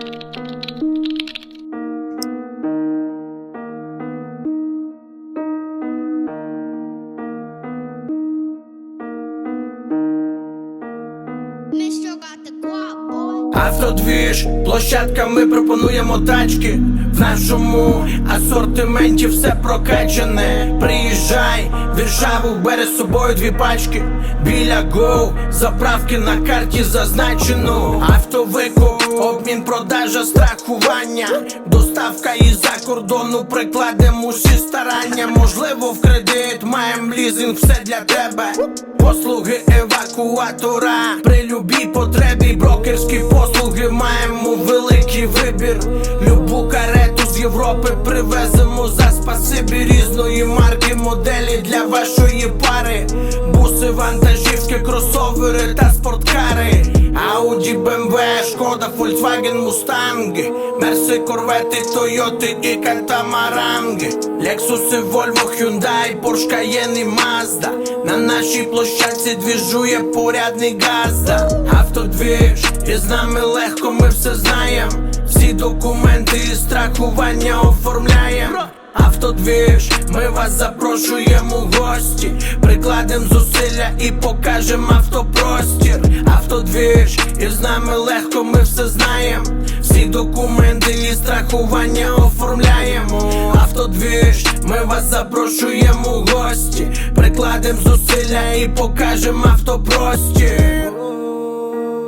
Música Автодвіж, площадка, ми пропонуємо тачки. В нашому асортименті все прокачане. Приїжджай, Віршаву, бери з собою дві пачки. Біля Go, заправки на карті зазначено. Автовикуп, обмін, продажа, страхування. Доставка із-за кордону, прикладемо усі старання. Можливо, в кредит, маєм лізинг, все для тебе. Послуги евакуатора при любій потребі, брокерські послуги маємо великий вибір. Любу карету з Європи привеземо за спасибі різної марки, моделі для вашої пари. Буси, вантажівки, кросовери та спорткари. Ауді, БМВ, Шкода, Volkswagen, Мустанги, Мерси, Корвети, Тойоти і Катамаранги, Лексуси, Вольво, Hyundai, Porsche, Cayenne і Mazda. На нашій площадці двіжує порядний газда. Автодвіж, і з нами легко, ми все знаємо Всі документи і страхування оформляємо Автодвіж, ми вас запрошуємо в гості, прикладем зусилля і покажем автопростір. І з нами легко, ми все знаємо. Всі документи і страхування оформляємо. Автодвіж, ми вас запрошуємо в гості, прикладем зусилля і покажем автопростір.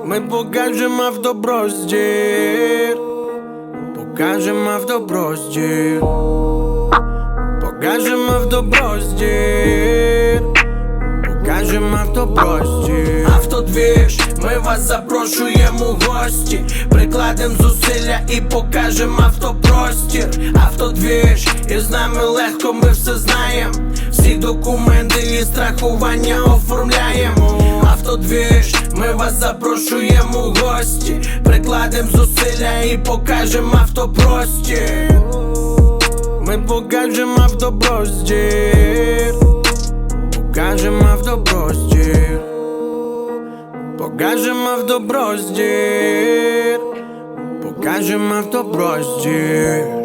Ми покажем автопростір. Покажем автопростір Покажем автопростір Покажем автопростір Автодвіж, ми вас запрошуємо в гості. Прикладем зусилля і покажем автопростір Автодвіж, і з нами легко, ми все знаємо Всі документи і страхування оформляємо Автодвіж, ми вас запрошуємо в гості. Прикладем зусилля і покажем автопростір Ми покажем автопростір Покажем в Покажем покажемо в автопростір